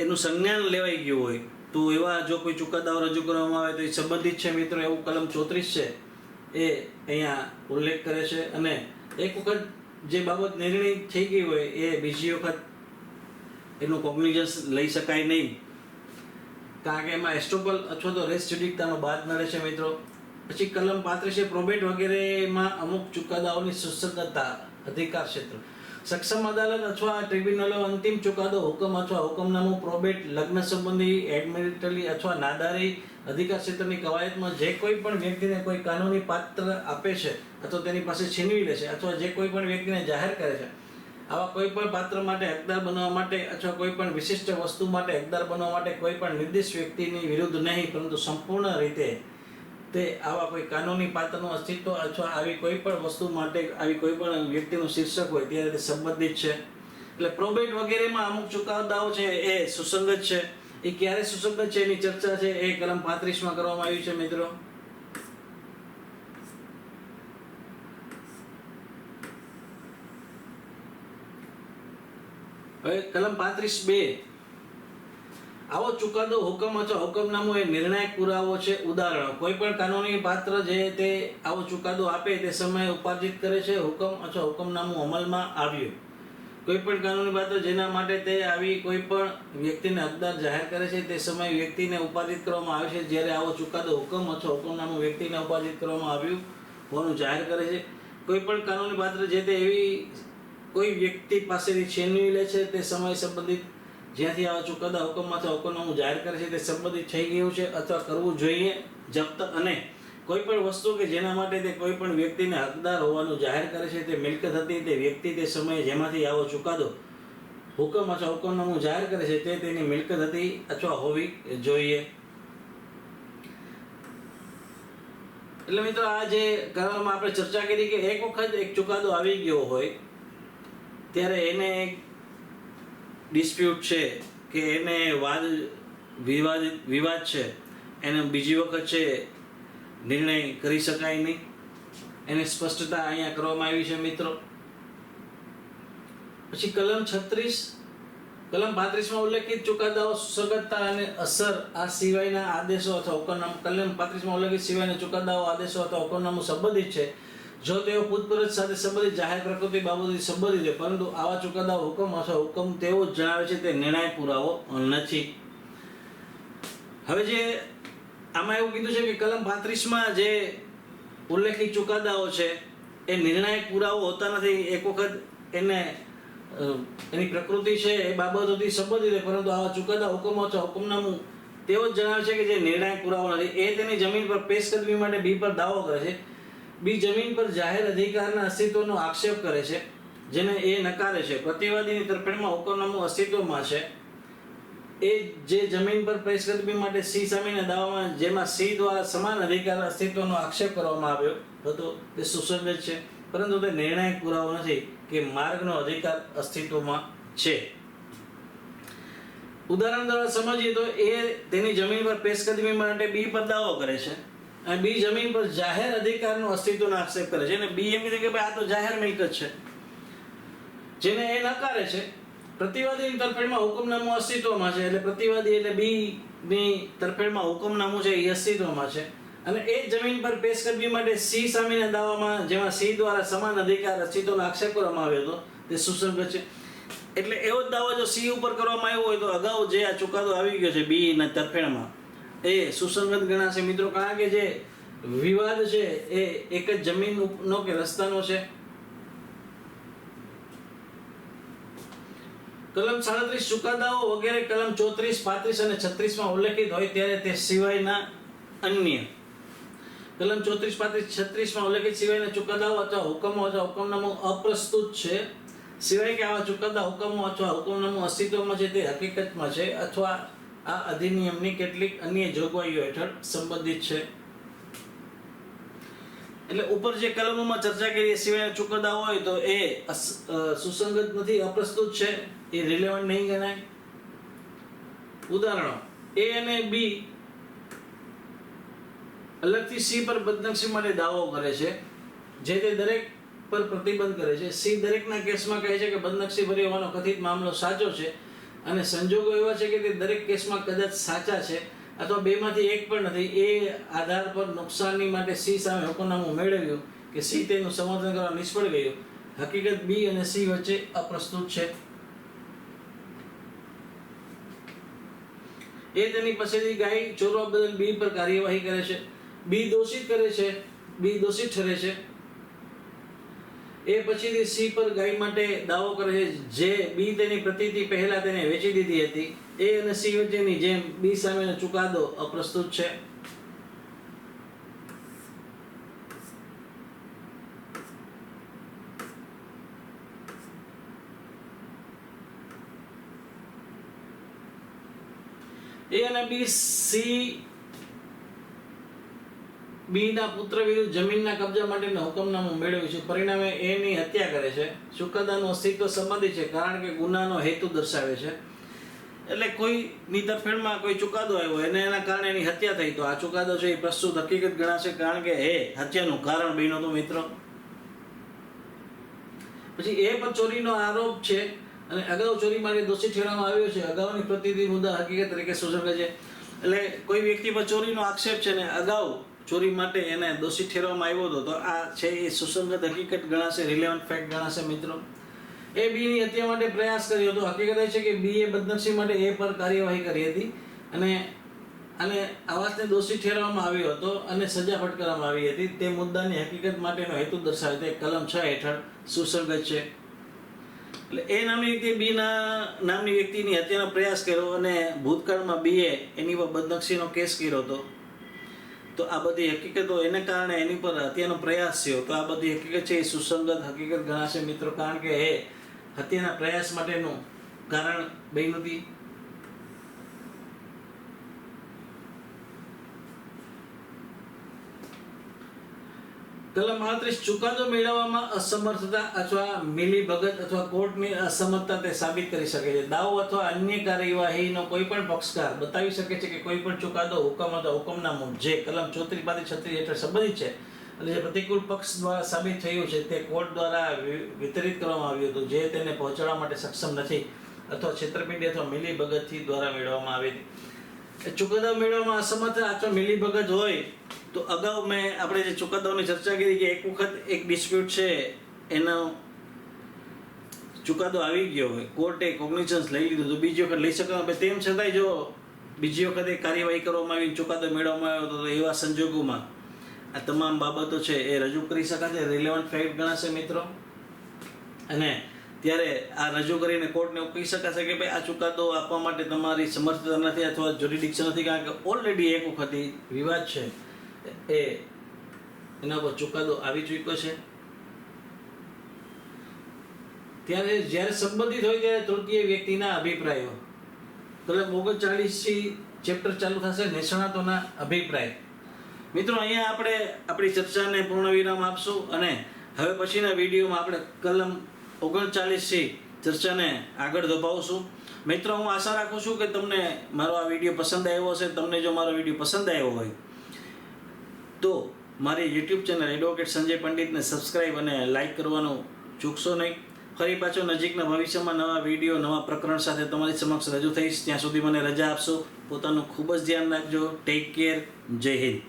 એનું સંજ્ઞાન લેવાઈ ગયું હોય, તો એવા જો કોઈ ચુકાદાઓ રજૂ કરવામાં આવે તો એ સંબંધિત છે મિત્રો, એવું કલમ ચોત્રીસ છે, એ અહીંયા ઉલ્લેખ કરે છે. અને એક વખત જે બાબત નિર્ણય થઈ ગઈ હોય, એ બીજી વખત એનું કોગ્નિઝન્સ લઈ શકાય નહીં. કારણ કે એમાં એસ્ટ્રોપલ અથવા તો રેસ જુડિકતાનો બાદ નડે છે મિત્રો. પછી કલમ પાંત્રીસે પ્રોબેટ વગેરેમાં અમુક ચુકાદાઓની સુસંગતતા, અધિકાર ક્ષેત્ર. સક્ષમ અદાલત અથવા ટ્રિબ્યુનલો અંતિમ ચુકાદો હુકમ અથવા હુકમનામું પ્રોબેટ લગ્ન સંબંધી એડમિટલી અથવા નાદારી અધિકાર ક્ષેત્રની કવાયતમાં જે કોઈ પણ વ્યક્તિને કોઈ કાનૂની પાત્ર આપે છે અથવા તેની પાસે છીનવી લે છે અથવા જે કોઈ પણ વ્યક્તિને જાહેર કરે છે, આવા કોઈ પણ પાત્ર માટે હકદાર બનવા માટે અથવા કોઈ પણ વિશિષ્ટ વસ્તુ માટે હકદાર બનવા માટે કોઈ પણ નિર્દિષ્ટ વ્યક્તિની વિરુદ્ધ નહીં, પરંતુ સંપૂર્ણ રીતે તે આવા કોઈ કાનૂની પાત્રનું અસ્તિત્વ અથવા આવી કોઈ પણ વસ્તુ માટે આવી કોઈ પણ વ્યક્તિનું શીર્ષક હોય ત્યારે તે સંબંધિત છે. એટલે પ્રોબેટ વગેરેમાં અમુક ચુકાદાઓ છે એ સુસંગત છે. એ ક્યારે સુસંગત છે એની ચર્ચા છે એ કલમ પાંત્રીસમાં કરવામાં આવી છે મિત્રો. હવે કલમ પાંત્રીસ બે. આવો ચુકાદો હુકમ અથવા હુકમનામું એ નિર્ણાયક પુરાવો છે. ઉદાહરણ, કોઈ પણ કાનૂની પાત્ર જે તે આવો ચુકાદો આપે તે સમયે ઉપાર્જિત કરે છે. હુકમ અથવા હુકમનામું અમલમાં આવ્યું. કોઈ પણ કાનૂની પાત્ર જેના માટે તે આવી કોઈ પણ વ્યક્તિને હકદાર જાહેર કરે છે, તે સમયે વ્યક્તિને ઉપાર્જિત કરવામાં આવે છે. જ્યારે આવો ચુકાદો હુકમ અથવા હુકમનામું વ્યક્તિને ઉપાર્જિત કરવામાં આવ્યું હોવાનું જાહેર કરે છે. કોઈ પણ કાનૂની પાત્ર જે તે એવી કોઈ વ્યક્તિ પાસેથી છીનવી લે છે, તે સમય સંબંધિત જ્યાંથી આવા ચુકાદા હુકમમાંથી હુકમનો હું જાહેર કરે છે, તે સંબંધિત થઈ ગયું છે અથવા કરવું જોઈએ, જપ્ત અને કોઈ પણ વસ્તુ કે જેના માટે તે કોઈ પણ વ્યક્તિને હકદાર હોવાનું જાહેર કરે છે, તે મિલકત હતી, તે વ્યક્તિ તે સમયે જેમાંથી આવો ચુકાદો હુકમ અથવા હુકમનામું જાહેર કરે છે, તે તેની મિલકત હતી અથવા હોવી જોઈએ. એટલે મિત્રો, આ જે કરવામાં આપણે ચર્ચા કરી કે એક વખત એક ચુકાદો આવી ગયો હોય, ત્યારે એને ડિસ્પ્યુટ છે કે એને વાદ વિવાદ વિવાદ છે, એને બીજી વખત છે નિર્ણય કરી શકાય નહીં. એની સ્પષ્ટતા અહીંયા કરવામાં આવી છે મિત્રો. પછી કલમ છત્રીસ, કલમ પાંત્રીસમાં ઉલ્લેખિત ચુકાદાઓ સુસંગતતા અને અસર આ સિવાયના આદેશો અથવા હુકમનામું કલમ પાંત્રીસમાં ઉલ્લેખિત સિવાયના ચુકાદાઓ, આદેશો અથવા હુકમનામું સંબંધિત છે. જો તેઓ પૂછપરછ સાથે સંબંધિત જાહેર પ્રકૃતિ બાબતોથી સંબંધિત છે, પરંતુ આવા ચુકાદા હુકમ અથવા હુકમ જ જણાવે છે, તે નિર્ણાયક પુરાવો નથી. હવે જે આમાં એવું કીધું છે કે કલમ પાંત્રીસમાં જે ઉલ્લેખિત ચુકાદાઓ છે, એ નિર્ણાયક પુરાવો હોતા નથી. એક વખત એને એની પ્રકૃતિ છે, એ બાબતોથી સંબંધિત છે, પરંતુ આવા ચુકાદા હુકમો અથવા હુકમનામું તેઓ જ જણાવે છે કે જે નિર્ણાયક પુરાવો નથી. એ તેની જમીન પર પેશકદમી માટે બી પર દાવો કરે છે. બી જમીન પર જાહેર અધિકારના અસ્તિત્વનો આક્ષેપ કરે છે, જેને એ નકારે છે. પ્રતિવાદીની તરફેણમાં હુકમનામું અસ્તિત્વમાં છે. એ જે જમીન પર પેશકદમી માટે સી સામેના દાવામાં, જેમાં સી દ્વારા સમાન અધિકાર અસ્તિત્વનો આક્ષેપ કરવામાં આવ્યો હતો, તે સુસંગત છે. પરંતુ તે નિર્ણાયક પુરાવો નથી કે માર્ગનો અધિકાર અસ્તિત્વમાં છે. ઉદાહરણ દ્વારા સમજીએ તો એ તેની જમીન પર પેશકદમી માટે બી પર દાવો કરે છે. અને બી જમીન પર જાહેર અધિકારનો અસ્તિત્વનો આક્ષેપ કરે છે. અને બી એમ કીધું કે ભાઈ આ તો જાહેર મિલકત છે. જેને એ નકારે છે. પ્રતિવાદીની તરફેણમાં હુકમનામું અસ્તિત્વમાં છે. એટલે પ્રતિવાદી એટલે બી ની તરફેણમાં હુકમનામું છે એ અસ્તિત્વમાં છે. અને એ જમીન પર પેશકદમી માટે સી સામેના દાવામાં જેમાં સી દ્વારા સમાન અધિકાર અસ્તિત્વનો આક્ષેપ કરવામાં આવ્યો હતો, તે સુસંગત છે. એટલે એવો જ દાવો જો સી ઉપર કરવામાં આવ્યો હોય તો અગાઉ જે આ ચુકાદો આવી ગયો છે બી ના તરફેણમાં એ સુસંગત ગણાશે. મિત્રો, કારણ કે જે વિવાદ છે, એ એક જ જમીનનો કે રસ્તાનો છે. કલમ સાડત્રીસ ચુકાદાઓ વગેરે, કલમ ચોત્રીસ, પાંત્રીસ અને છત્રીસમાં ઉલ્લેખિત હોય ત્યારે તે સિવાયના અન્ય. કલમ ચોત્રીસ, પાંત્રીસ, છત્રીસમાં ઉલ્લેખિત સિવાયના ચુકાદાઓ અથવા હુકમો અથવા હુકમનામું અપ્રસ્તુત છે. સિવાય કે આવા ચુકાદા હુકમો અથવા હુકમનામું અસ્તિત્વમાં છે તે હકીકતમાં છે અથવા આ અધિનિયમની કેટલીક અન્ય જોગવાઈઓ હેઠળ સંબંધિત છે. એટલે ઉપર જે કલમોમાં ચર્ચા કરી એ ચુકાદા હોય તો એ સુસંગત નથી, અપ્રસ્તુત છે, એ રિલેવન્ટ નહીં ગણાય. ઉદાહરણો એ અને બી અલગથી સી પર બદનક્ષી માટે દાવો કરે છે. જે તે દરેક પર પ્રતિબંધ કરે છે. સી દરેકના કેસમાં કહે છે કે બદનક્ષી ભર્યો હોવાનો કથિત મામલો સાચો છે. અને સંજોગો એવા છે કે તે દરેક કેસમાં કદાચ સાચા છે, અથવા બેમાંથી એક પણ નથી. એ આધાર પર નુકસાનની માટે સી સામે હુકમનામું મેળવ્યું કે સી તેનું સમર્થન કરવા નિષ્ફળ ગયું. હકીકત બી અને સી વચ્ચે અપ્રસ્તુત છે. એ તેની પાસેથી ગાય ચોરવા બદલ બી પર કાર્યવાહી કરે છે. બી દોષિત કરે છે. બી દોષિત ઠરે છે. એ પછીથી સિંહ પર ગાય માટે દાવો કરે છે. જે બી તેની પ્રતિથી પહેલા તેને વેચી દીધી હતી. એ અને સિંહ વચ્ચેની જેમ બી સામેનો ચુકાદો અપ્રસ્તુત છે. એ અને બી સી બી ના પુત્ર વિરુદ્ધ જમીનના કબજા માટેનું હુકમનામું મેળવ્યું છે. પરિણામે એની હત્યા કરે છે. ચુકાદાનું અસ્તિત્વ સંબંધી છે, કારણ કે ગુનાનો હેતુ દર્શાવે છે. એટલે કોઈની તરફેણમાં કોઈ ચુકાદો આવ્યો એને એના કારણે એની હત્યા થઈ, તો આ ચુકાદો છે એ પ્રસ્તુત હકીકત ગણાશે, કારણ કે હે, હત્યાનું કારણ બન્યું હતું, મિત્રો. પછી એ પર ચોરીનો આરોપ છે અને અગાઉ ચોરી માટે દોષિત ઠેરવામાં આવ્યો છે. અગાઉની પ્રતિનિધિ મુદ્દા હકીકત તરીકે સુસંગત છે. એટલે કોઈ વ્યક્તિ પર ચોરીનો આક્ષેપ છે ને અગાઉ ચોરી માટે એને દોષિત ઠેરવામાં આવ્યો હતો, તો આ છે એ સુસંગત હકીકત ગણાશે રિલેવન્ટ ફેક્ટ ગણાશે મિત્રો. એ બીની હત્યા માટે પ્રયાસ કર્યો હતો. હકીકત એ છે કે બી એ બદનક્ષી માટે એ પર કાર્યવાહી કરી હતી અને અને આવાસને દોષી ઠેરવવામાં આવ્યો હતો અને સજા ફટકારવામાં આવી હતી. તે મુદ્દાની હકીકત માટેનો હેતુ દર્શાવે તે કલમ છ હેઠળ સુસંગત છે. એટલે એ નામની વ્યક્તિ બીના નામની વ્યક્તિની હત્યાનો પ્રયાસ કર્યો અને ભૂતકાળમાં બીએ એની પર બદનક્ષીનો કેસ કર્યો હતો. તો આ બધી હકીકતો એને કારણે એની પર હત્યાનો પ્રયાસ થયો. તો આ બધી હકીકત છે એ સુસંગત હકીકત ગણાશે મિત્રો. કારણ કે એ હત્યાના પ્રયાસ માટેનું કારણ બન્યું હતી. કલમ આડત્રીસ ચુકાદો મેળવવામાં અસમર્થતા અથવા મિલી ભગત અથવા કોર્ટની અસમર્થતા તે સાબિત કરી શકે છે. દાવો અથવા અન્ય કાર્યવાહીનો કોઈ પણ પક્ષકાર બતાવી શકે છે કે કોઈ પણ ચુકાદો હુકમ અથવા હુકમનામું જે કલમ ચોત્રીસ પાંત્રીસ છત્રીસ હેઠળ સંબંધિત છે અને જે પ્રતિકૂળ પક્ષ દ્વારા સાબિત થયું છે તે કોર્ટ દ્વારા વિતરિત કરવામાં આવ્યું હતું જે તેને પહોંચાડવા માટે સક્ષમ નથી અથવા છેતરપિંડી અથવા મિલી ભગતથી દ્વારા મેળવવામાં આવી હતી ચુકાદો મેળવવામાં અસમર્થ અથવા મિલી ભગત હોય તો અગાઉ મેં આપણે જે ચુકાદાઓની ચર્ચા કરી કે એક વખત એક ડિસ્પ્યુટ છે, એનો ચુકાદો આવી ગયો હોય, કોર્ટે કોગ્નિશન્સ લઈ લીધું તો બીજી વખત લઈ શકાય. પણ તેમ છતાંય જો બીજી વખતે કાર્યવાહી કરવામાં આવી, ચુકાદો મેળવવામાં આવ્યો તો એવા સંજોગોમાં આ તમામ બાબતો છે એ રજૂ કરી શકાશે. રિલેવન્ટ ફેક્ટ ગણાશે મિત્રો. અને ત્યારે આ રજૂ કરીને કોર્ટને કહી શકાશે કે ભાઈ આ ચુકાદો આપવા માટે તમારી સમર્થતા નથી અથવા જ્યુરિડિક્શન નથી, કારણ કે ઓલરેડી એક વખત વિવાદ છે. એ એના પર ચુકાદો આવી ચૂક્યો છે. ત્યારે જ્યારે સંબંધિત હોય ત્યારે તૃતીય વ્યક્તિના અભિપ્રાયો. કલમ ઓગણચાળીસથી ચેપ્ટર ચાલુ થશે નિષ્ણાતોના અભિપ્રાય. મિત્રો, અહીંયા આપણે આપણી ચર્ચાને પૂર્ણ વિરામ આપશું અને હવે પછીના વિડીયોમાં આપણે કલમ ઓગણચાલીસથી ચર્ચાને આગળ ધપાવશું. મિત્રો, હું આશા રાખું છું કે તમને મારો આ વીડિયો પસંદ આવ્યો હશે. તમને જો મારો વીડિયો પસંદ આવ્યો હોય તો મારી યુટ્યુબ ચેનલ એડવોકેટ સંજય પંડિતને સબસ્ક્રાઇબ અને લાઇક કરવાનું ચૂકશો નહીં. ફરી પાછો નજીકના ભવિષ્યમાં નવા વીડિયો નવા પ્રકરણ સાથે તમારી સમક્ષ રજૂ થઈશ. ત્યાં સુધી મને રજા આપશો. પોતાનું ખૂબ જ ધ્યાન રાખજો. ટેક કેર જય હિન્દ.